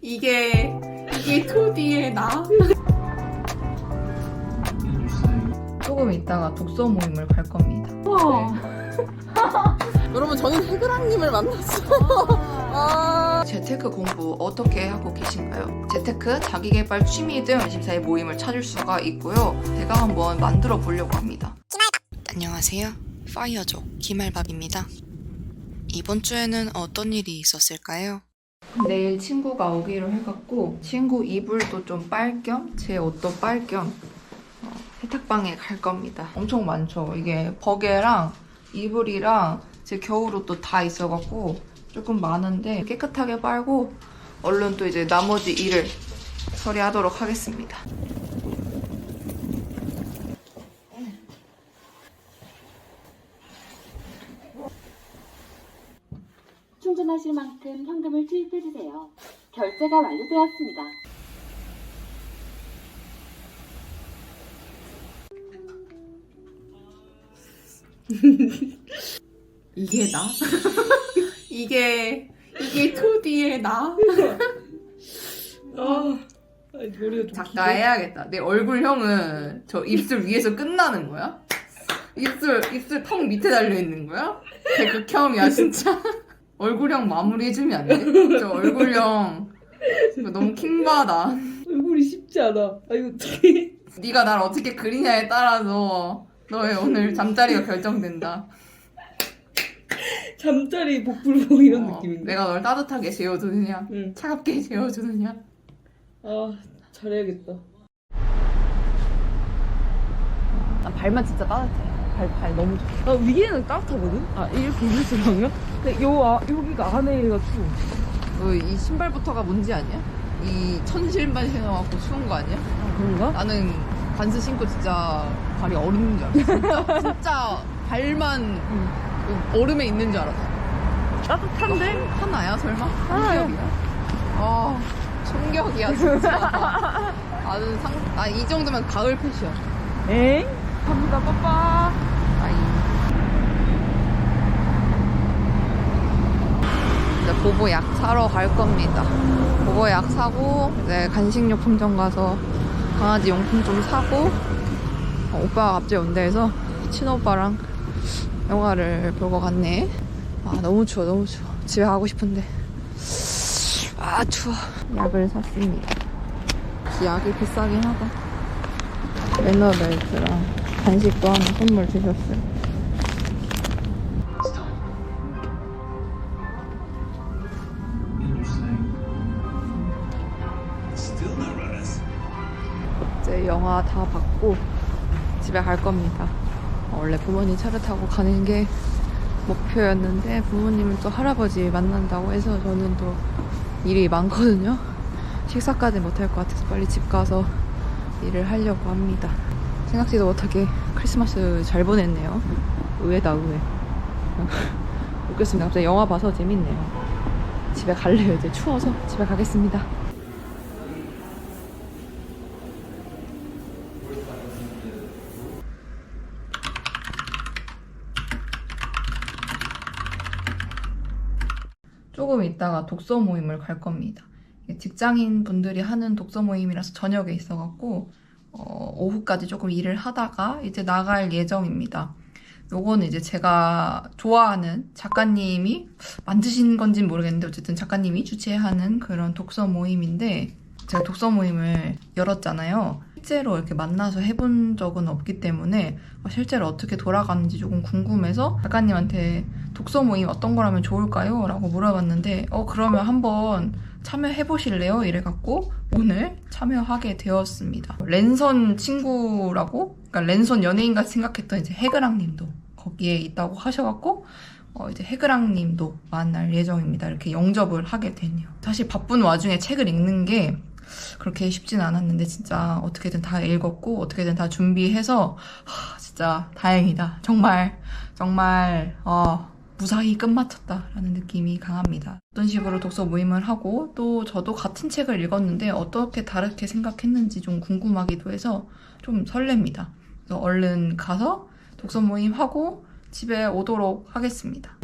이게 이게 2D의 나? 조금 있다가 독서 모임을 갈 겁니다. 여러분 저는 해그랑님을 만났어요. 아. 재테크 공부 어떻게 하고 계신가요? 재테크, 자기개발, 취미 등 24의 모임을 찾을 수가 있고요. 제가 한번 만들어 보려고 합니다. 안녕하세요. 파이어족 김알밥입니다. 이번 주에는 어떤 일이 있었을까요? 내일 친구가 오기로 해갖고 친구 이불도 좀 빨 겸 제 옷도 빨겸 어, 세탁방에 갈 겁니다. 엄청 많죠. 이게 버게랑 이불이랑 제 겨울옷도 다 있어갖고 조금 많은데 깨끗하게 빨고 얼른 또 이제 나머지 일을 처리하도록 하겠습니다. 충전하실 만큼 현금을 투입해 주세요. 결제가 완료되었습니다. 이게 나? 이게 이게 2D의 나? 아, 아니, 머리가 좀 작가 해야겠다. 내 얼굴형은 저 입술 위에서 끝나는 거야? 입술 입술 턱 밑에 달려 있는 거야? 개극혐이야 진짜. 얼굴형 마무리 해주면 안 돼? 저 얼굴형 너무 킹받아. 얼굴이 쉽지 않아. 아 이거 어떻게? 네가 날 어떻게 그리냐에 따라서 너의 오늘 잠자리가 결정된다. 잠자리 복불복 이런 어, 느낌인데. 내가 널 따뜻하게 재워주느냐, 응. 차갑게 재워주느냐. 아 잘해야겠다. 나 발만 진짜 따뜻해. 발, 발 너무 좋아. 아 위에는 따뜻하거든. 아 이렇게 이렇게 근데 요 아, 여기가 안에가 추워. 너 이 신발부터가 문제 아니야? 이 천실만 신어갖고 추운 거 아니야? 아 그런가? 나는 반스 신고 진짜 발이 얼는 줄 알았어. 진짜, 진짜 발만 그 얼음에 있는 줄 알았어. 따뜻한데? 하나야 설마? 하나야. 충격이야? 아 충격이야 진짜. 나는 상, 나이 정도면 가을 패션. 엥? 갑니다 빠빠. 아이. 이제 보보약 사러 갈 겁니다. 보보약 사고 이제 간식용품점 가서 강아지 용품 좀 사고 어, 오빠가 갑자기 온다 해서 친오빠랑 영화를 보고 갔네. 아 너무 추워 너무 추워. 집에 가고 싶은데 아 추워. 약을 샀습니다. 약이 비싸긴 하다. 매너벨트랑 간식도 하나 선물 주셨어요. 이제 영화 다 봤고 집에 갈 겁니다. 어, 원래 부모님 차를 타고 가는 게 목표였는데 부모님은 또 할아버지 만난다고 해서 저는 또 일이 많거든요. 식사까지 못할 것 같아서 빨리 집 가서 일을 하려고 합니다. 생각지도 못하게 크리스마스 잘 보냈네요. 의외다 의외. 웃겼습니다. 갑자기 영화 봐서 재밌네요. 집에 갈래요 이제 추워서 집에 가겠습니다. 조금 있다가 독서 모임을 갈 겁니다. 직장인 분들이 하는 독서 모임이라서 저녁에 있어갖고 어, 오후까지 조금 일을 하다가 이제 나갈 예정입니다. 요거는 이제 제가 좋아하는 작가님이 만드신 건지는 모르겠는데 어쨌든 작가님이 주최하는 그런 독서 모임인데 제가 독서 모임을 열었잖아요. 실제로 이렇게 만나서 해본 적은 없기 때문에 어, 실제로 어떻게 돌아가는지 조금 궁금해서 작가님한테 독서 모임 어떤 거라면 좋을까요? 라고 물어봤는데 어 그러면 한번 참여해 보실래요? 이래갖고 오늘 참여하게 되었습니다. 랜선 친구라고 그러니까 랜선 연예인 같이 생각했던 이제 해그랑님도 거기에 있다고 하셔갖고 어, 이제 해그랑님도 만날 예정입니다. 이렇게 영접을 하게 되네요. 사실 바쁜 와중에 책을 읽는 게 그렇게 쉽진 않았는데 진짜 어떻게든 다 읽었고 어떻게든 다 준비해서 하, 진짜 다행이다. 정말 정말 어, 무사히 끝마쳤다라는 느낌이 강합니다. 어떤 식으로 독서 모임을 하고 또 저도 같은 책을 읽었는데 어떻게 다르게 생각했는지 좀 궁금하기도 해서 좀 설렙니다. 그래서 얼른 가서 독서 모임 하고 집에 오도록 하겠습니다.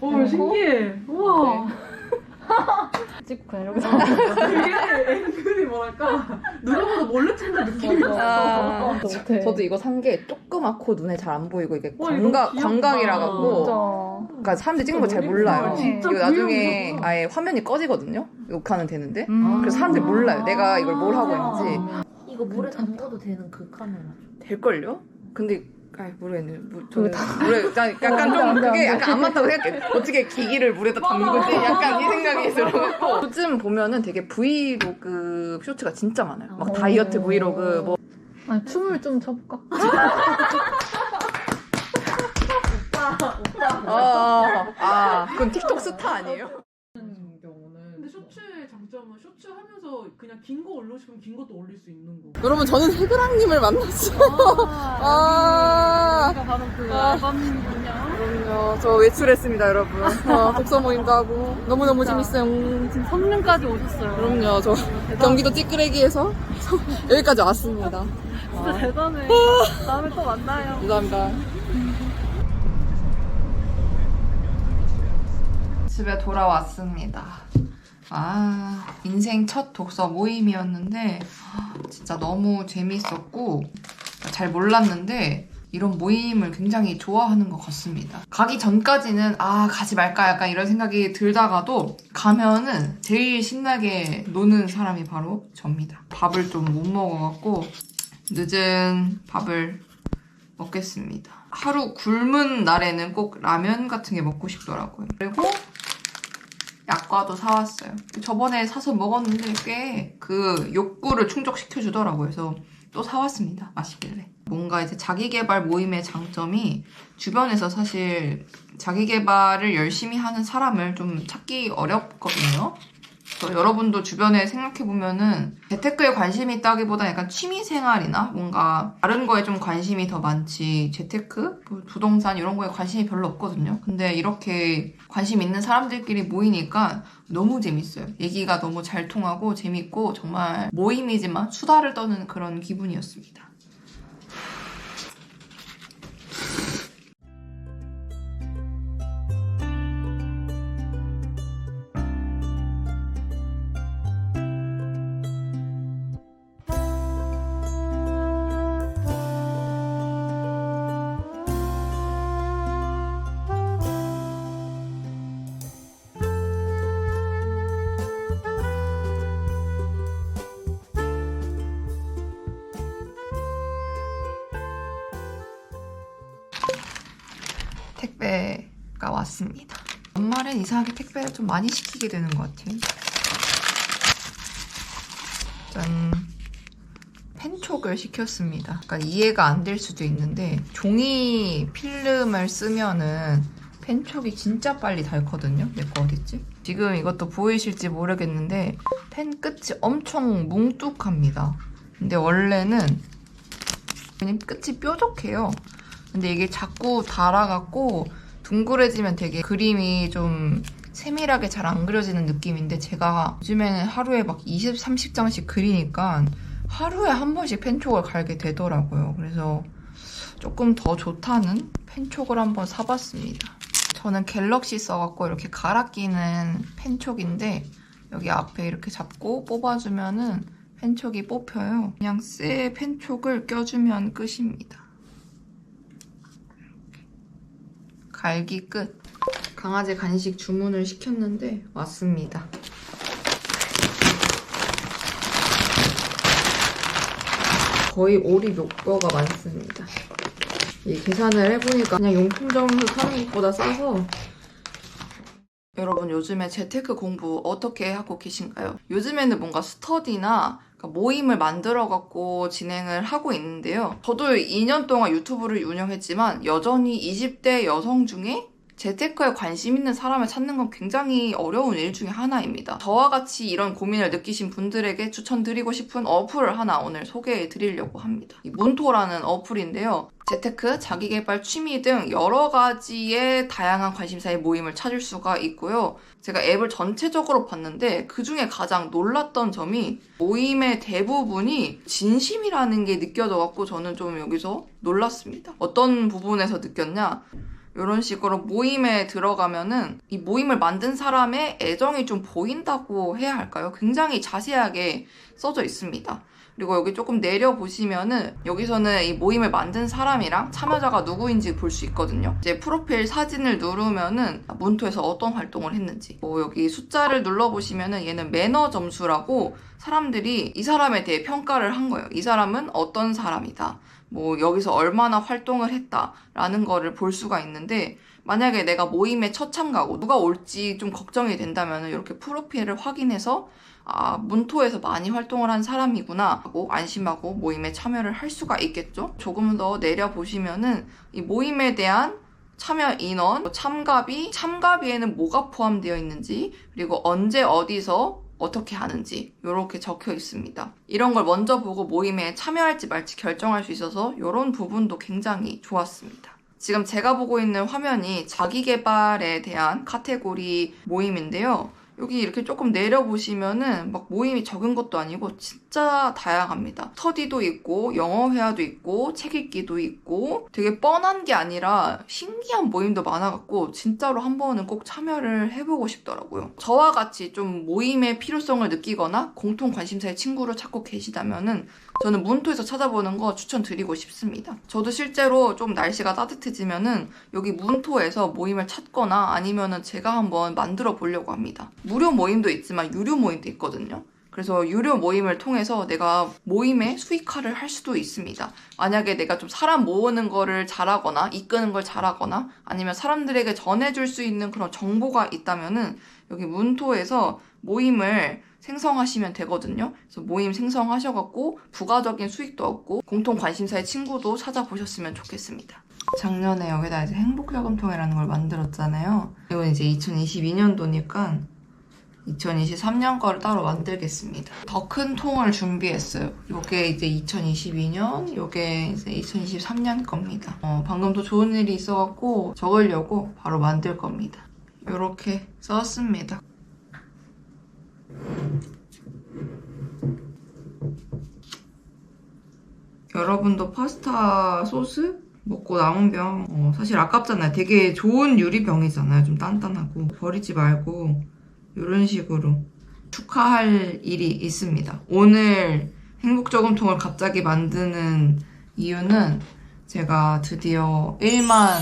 오 신기해. 우와. 네. 찍고 그냥 여기서 되게 앵글이 뭐랄까 누구보다 몰래 찍는 느낌이 아, 있어. 저- 저도 이거 산 게 조그맣고 눈에 잘 안 보이고 이게 와, 이거 광각 귀엽다. 광각이라 갖고 진짜. 그러니까 사람들이 찍는 걸잘 진짜 몰라요. 몰라요. 진짜 이거 나중에 귀여우셨구나. 아예 화면이 꺼지거든요. 욕하는 되는데. 음. 그래서 사람들이 몰라요. 내가 이걸 뭘 하고 있는지. 이거 물에 담가도 되는 그 카메라. 될걸요? 근데 아 모르겠네. 뭐, 저는 물에 나 약간 좀 그게 약간 안 맞다고 생각해. 어떻게 기기를 물에다 담그지? 약간 이 생각이 들어갖고 요즘 보면은 되게 브이로그 쇼츠가 진짜 많아요. 막 어. 다이어트 브이로그 뭐 아니 춤을 좀 춰볼까? 아, 아, 그건 틱톡 스타 아니에요? 경우는 근데 쇼츠의 장점은 하면서 그냥 긴 거 올리고 싶으면 긴 것도 올릴 수 있는 거. 여러분 저는 해그랑님을 만났어요. 아, 바로 그 아. 아버님군요. 그럼요. 저 외출했습니다, 여러분. 어, 독서 모임도 하고 너무 너무 재밌어요. 지금 성능까지 오셨어요. 그럼요. 저 경기도 찌끄레기에서 여기까지 왔습니다. 진짜 대단해. 다음에 또 만나요. 감사합니다. 집에 돌아왔습니다. 아, 인생 첫 독서 모임이었는데, 진짜 너무 재밌었고, 잘 몰랐는데, 이런 모임을 굉장히 좋아하는 것 같습니다. 가기 전까지는, 아, 가지 말까 약간 이런 생각이 들다가도, 가면은 제일 신나게 노는 사람이 바로 접니다. 밥을 좀 못 먹어갖고, 늦은 밥을 먹겠습니다. 하루 굶은 날에는 꼭 라면 같은 게 먹고 싶더라고요. 그리고 약과도 사왔어요. 저번에 사서 먹었는데 꽤 그 욕구를 충족시켜 주더라고요. 그래서 또 사왔습니다. 맛있길래. 뭔가 이제 자기 개발 모임의 장점이 주변에서 사실 자기 개발을 열심히 하는 사람을 좀 찾기 어렵거든요. 여러분도 주변에 생각해보면은 재테크에 관심이 있다기보다 약간 취미생활이나 뭔가 다른 거에 좀 관심이 더 많지 재테크, 뭐 부동산 이런 거에 관심이 별로 없거든요. 근데 이렇게 관심 있는 사람들끼리 모이니까 너무 재밌어요. 얘기가 너무 잘 통하고 재밌고 정말 모임이지만 수다를 떠는 그런 기분이었습니다. 왔습니다. 연말엔 이상하게 택배를 좀 많이 시키게 되는 것 같아요. 짠. 펜촉을 시켰습니다. 그러니까 이해가 안 될 수도 있는데 종이 필름을 쓰면은 펜촉이 진짜 빨리 닳거든요. 내 거 어딨지? 지금 이것도 보이실지 모르겠는데 펜 끝이 엄청 뭉뚝합니다. 근데 원래는 그냥 끝이 뾰족해요. 근데 이게 자꾸 닳아갖고 둥그레지면 되게 그림이 좀 세밀하게 잘 안 그려지는 느낌인데 제가 요즘에는 하루에 막 20, 30장씩 그리니까 하루에 한 번씩 펜촉을 갈게 되더라고요. 그래서 조금 더 좋다는 펜촉을 한번 사봤습니다. 저는 갤럭시 써갖고 이렇게 갈아 끼는 펜촉인데 여기 앞에 이렇게 잡고 뽑아주면은 펜촉이 뽑혀요. 그냥 쇠 펜촉을 껴주면 끝입니다. 갈기 끝. 강아지 간식 주문을 시켰는데 왔습니다. 거의 오리 몇 거가 많습니다. 이 계산을 해보니까 그냥 용품점에서 사는 것보다 싸서 여러분 요즘에 재테크 공부 어떻게 하고 계신가요? 요즘에는 뭔가 스터디나 모임을 만들어 갖고 진행을 하고 있는데요. 저도 2년 동안 유튜브를 운영했지만 여전히 20대 여성 중에 재테크에 관심 있는 사람을 찾는 건 굉장히 어려운 일 중에 하나입니다. 저와 같이 이런 고민을 느끼신 분들에게 추천드리고 싶은 어플을 하나 오늘 소개해 드리려고 합니다. 이 몬토라는 어플인데요. 재테크, 자기개발, 취미 등 여러 가지의 다양한 관심사의 모임을 찾을 수가 있고요. 제가 앱을 전체적으로 봤는데 그 중에 가장 놀랐던 점이 모임의 대부분이 진심이라는 게 느껴져갖고 저는 좀 여기서 놀랐습니다. 어떤 부분에서 느꼈냐? 이런 식으로 모임에 들어가면은 이 모임을 만든 사람의 애정이 좀 보인다고 해야 할까요? 굉장히 자세하게 써져 있습니다. 그리고 여기 조금 내려 보시면은 여기서는 이 모임을 만든 사람이랑 참여자가 누구인지 볼 수 있거든요. 이제 프로필 사진을 누르면은 문토에서 어떤 활동을 했는지 뭐 여기 숫자를 눌러 보시면은 얘는 매너 점수라고 사람들이 이 사람에 대해 평가를 한 거예요. 이 사람은 어떤 사람이다. 뭐 여기서 얼마나 활동을 했다라는 거를 볼 수가 있는데 만약에 내가 모임에 첫 참가고 누가 올지 좀 걱정이 된다면 이렇게 프로필을 확인해서 아, 문토에서 많이 활동을 한 사람이구나 하고 안심하고 모임에 참여를 할 수가 있겠죠. 조금 더 내려보시면은 이 모임에 대한 참여 인원, 뭐 참가비, 참가비에는 뭐가 포함되어 있는지, 그리고 언제 어디서 어떻게 하는지 이렇게 적혀 있습니다. 이런 걸 먼저 보고 모임에 참여할지 말지 결정할 수 있어서 이런 부분도 굉장히 좋았습니다. 지금 제가 보고 있는 화면이 자기개발에 대한 카테고리 모임인데요. 여기 이렇게 조금 내려보시면은 막 모임이 적은 것도 아니고 진짜 다양합니다. 스터디도 있고 영어 회화도 있고 책 읽기도 있고 되게 뻔한 게 아니라 신기한 모임도 많아갖고 진짜로 한 번은 꼭 참여를 해보고 싶더라고요. 저와 같이 좀 모임의 필요성을 느끼거나 공통 관심사의 친구를 찾고 계시다면은 저는 문토에서 찾아보는 거 추천드리고 싶습니다. 저도 실제로 좀 날씨가 따뜻해지면은 여기 문토에서 모임을 찾거나 아니면은 제가 한번 만들어 보려고 합니다. 무료 모임도 있지만 유료 모임도 있거든요. 그래서 유료 모임을 통해서 내가 모임에 수익화를 할 수도 있습니다. 만약에 내가 좀 사람 모으는 거를 잘하거나 이끄는 걸 잘하거나 아니면 사람들에게 전해줄 수 있는 그런 정보가 있다면은 여기 문토에서 모임을 생성하시면 되거든요. 그래서 모임 생성하셔갖고 부가적인 수익도 얻고 공통 관심사의 친구도 찾아보셨으면 좋겠습니다. 작년에 여기다 이제 행복저금통이라는 걸 만들었잖아요. 이건 이제 2022년도니까 2023년 거를 따로 만들겠습니다. 더 큰 통을 준비했어요. 요게 이제 2022년, 요게 이제 2023년 겁니다. 어, 방금 또 좋은 일이 있어갖고 적으려고 바로 만들 겁니다. 요렇게 썼습니다. 여러분도 파스타 소스 먹고 남은 병 어, 사실 아깝잖아요. 되게 좋은 유리병이잖아요. 좀 단단하고 버리지 말고 이런 식으로 축하할 일이 있습니다. 오늘 행복저금통을 갑자기 만드는 이유는 제가 드디어 1만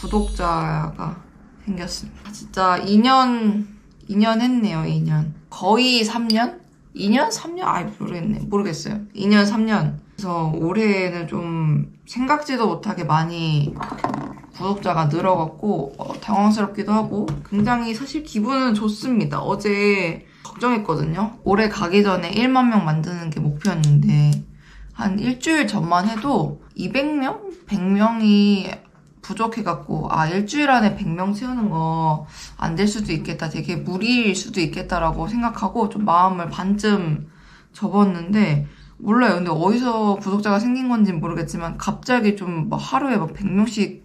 구독자가 생겼습니다. 진짜 2년, 2년 했네요, 2년. 거의 3년? 2년? 3년? 아이, 모르겠네. 모르겠어요. 2년, 3년. 그래서 올해는 좀 생각지도 못하게 많이 구독자가 늘어갔고 어, 당황스럽기도 하고 굉장히 사실 기분은 좋습니다. 어제 걱정했거든요. 올해 가기 전에 1만 명 만드는 게 목표였는데 한 일주일 전만 해도 200명? 100명이 부족해갖고 아 일주일 안에 100명 채우는 거 안 될 수도 있겠다. 되게 무리일 수도 있겠다라고 생각하고 좀 마음을 반쯤 접었는데 몰라요. 근데 어디서 구독자가 생긴 건지 는 모르겠지만 갑자기 좀 막 하루에 막 100명씩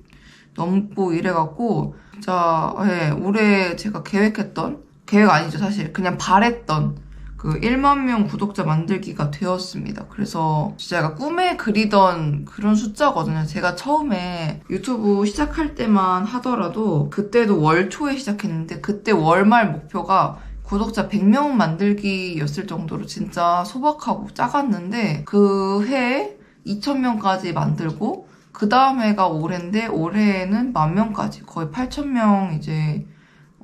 넘고 이래갖고 진짜 예, 올해 제가 계획했던 계획 아니죠 사실 그냥 바랬던 그 1만 명 구독자 만들기가 되었습니다. 그래서 진짜 약간 꿈에 그리던 그런 숫자거든요. 제가 처음에 유튜브 시작할 때만 하더라도 그때도 월 초에 시작했는데 그때 월말 목표가 구독자 100명 만들기였을 정도로 진짜 소박하고 작았는데 그 해에 2,000명까지 만들고 그 다음 해가 올해인데 올해에는 만 명까지 거의 8,000명 이제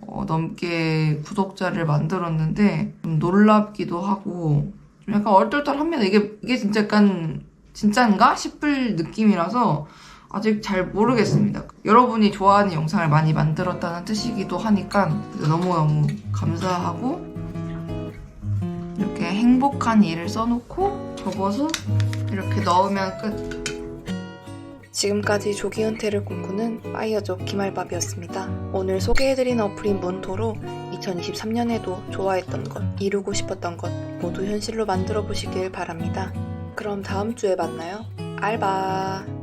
어, 넘게 구독자를 만들었는데 좀 놀랍기도 하고 좀 약간 얼떨떨합니다. 이게 이게 진짜 약간 진짠가 싶을 느낌이라서 아직 잘 모르겠습니다. 여러분이 좋아하는 영상을 많이 만들었다는 뜻이기도 하니까 너무너무 감사하고 이렇게 행복한 일을 써놓고 접어서 이렇게 넣으면 끝. 지금까지 조기 은퇴를 꿈꾸는 파이어족 김알밥이었습니다. 오늘 소개해드린 어플인 문토로 2023년에도 좋아했던 것, 이루고 싶었던 것 모두 현실로 만들어 보시길 바랍니다. 그럼 다음 주에 만나요. 알바!